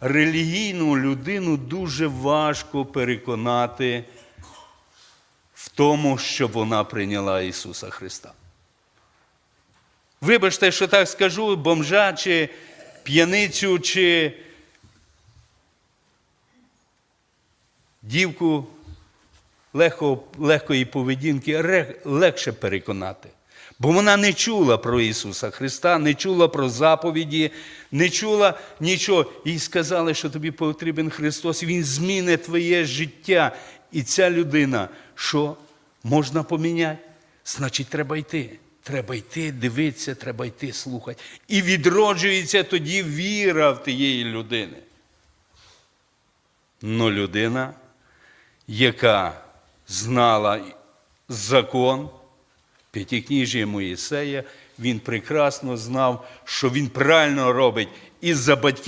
релігійну людину дуже важко переконати в тому, щоб вона прийняла Ісуса Христа. Вибачте, що так скажу, бомжа чи п'яницю, чи дівку легко, легкої поведінки легше переконати. Бо вона не чула про Ісуса Христа, не чула про заповіді, не чула нічого. Їй сказали, що тобі потрібен Христос, Він змінить твоє життя. І ця людина, що можна поміняти? Значить, треба йти. Треба йти, дивитися, треба йти, слухати. І відроджується тоді віра в тієї людини. Ну, людина, яка знала закон, п'ятикніжжя Моїсея, він прекрасно знав, що він правильно робить і за батьків.